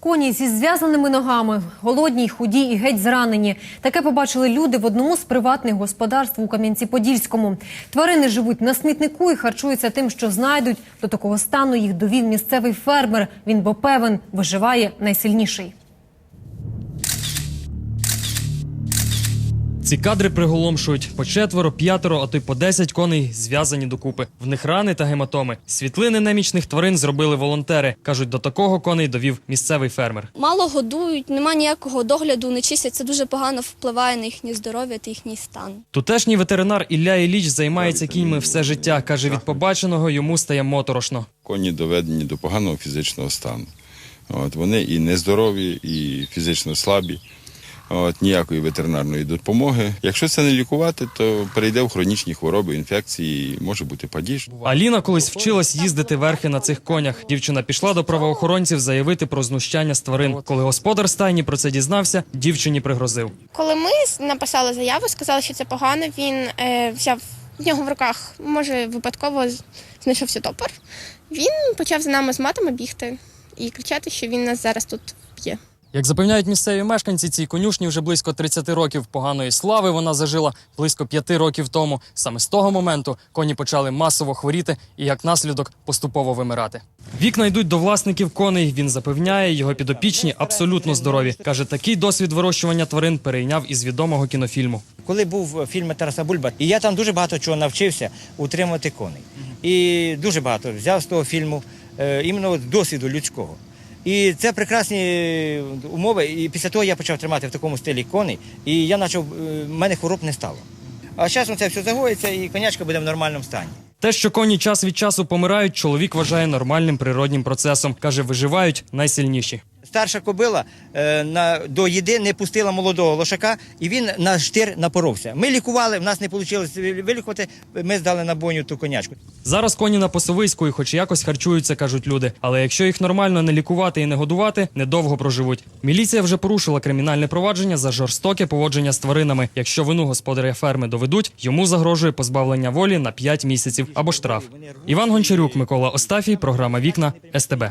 Коні зі зв'язаними ногами, голодні, худі і геть зранені. Таке побачили люди в одному з приватних господарств у Кам'янці-Подільському. Тварини живуть на смітнику і харчуються тим, що знайдуть. До такого стану їх довів місцевий фермер. Він бо певен, виживає найсильніший. Ці кадри приголомшують по четверо, п'ятеро, а то й по десять коней зв'язані докупи. В них рани та гематоми. Світлини немічних тварин зробили волонтери. кажуть, до такого коней довів місцевий фермер. Мало годують, нема ніякого догляду, не чистять. Це дуже погано впливає на їхнє здоров'я та їхній стан. Тутешній ветеринар Ілля Іліч займається кіньми все життя. каже, від побаченого йому стає моторошно. Коні доведені до поганого фізичного стану. От, вони і нездорові, і фізично слабі. От, ніякої ветеринарної допомоги. Якщо це не лікувати, то перейде в хронічні хвороби, інфекції, може бути падіж. Аліна колись вчилась їздити верхи на цих конях. Дівчина пішла до правоохоронців заявити про знущання з тварин. Коли господар стайні про це дізнався, дівчині пригрозив. Коли ми написали заяву, сказали, що це погано, він е, взяв в нього в руках, може, випадково знайшовся топор. Він почав за нами з матами бігти і кричати, що він нас зараз тут б'є. Як запевняють місцеві мешканці, цій конюшні вже близько 30 років поганої слави вона зажила близько 5 років тому. Саме з того моменту коні почали масово хворіти і як наслідок поступово вимирати. Вікна йдуть до власників коней. Він запевняє, його підопічні абсолютно здорові. каже, такий досвід вирощування тварин перейняв із відомого кінофільму. Коли був фільм Тараса Бульба, і я там дуже багато чого навчився утримувати коней. І дуже багато взяв з того фільму е, іменно досвіду людського. І це прекрасні е, умови. І після того я почав тримати в такому стилі коней, і я почав, е, в мене хвороб не стало. А з часом це все загоїться, і конячка буде в нормальному стані. Те, що коні час від часу помирають, чоловік вважає нормальним природнім процесом. каже, виживають найсильніші. Старша кобила е, на, до їди не пустила молодого лошака, і він на штир напоровся. Ми лікували, в нас не вийшло вилікувати, ми здали на бойню ту конячку. Зараз коні на пасовиську і хоч якось харчуються, кажуть люди. Але якщо їх нормально не лікувати і не годувати, недовго проживуть. Міліція вже порушила кримінальне провадження за жорстоке поводження з тваринами. Якщо вину господаря ферми доведуть, йому загрожує позбавлення волі на 5 місяців або штраф. Іван Гончарюк, Микола Остафій, програма Вікна СТБ.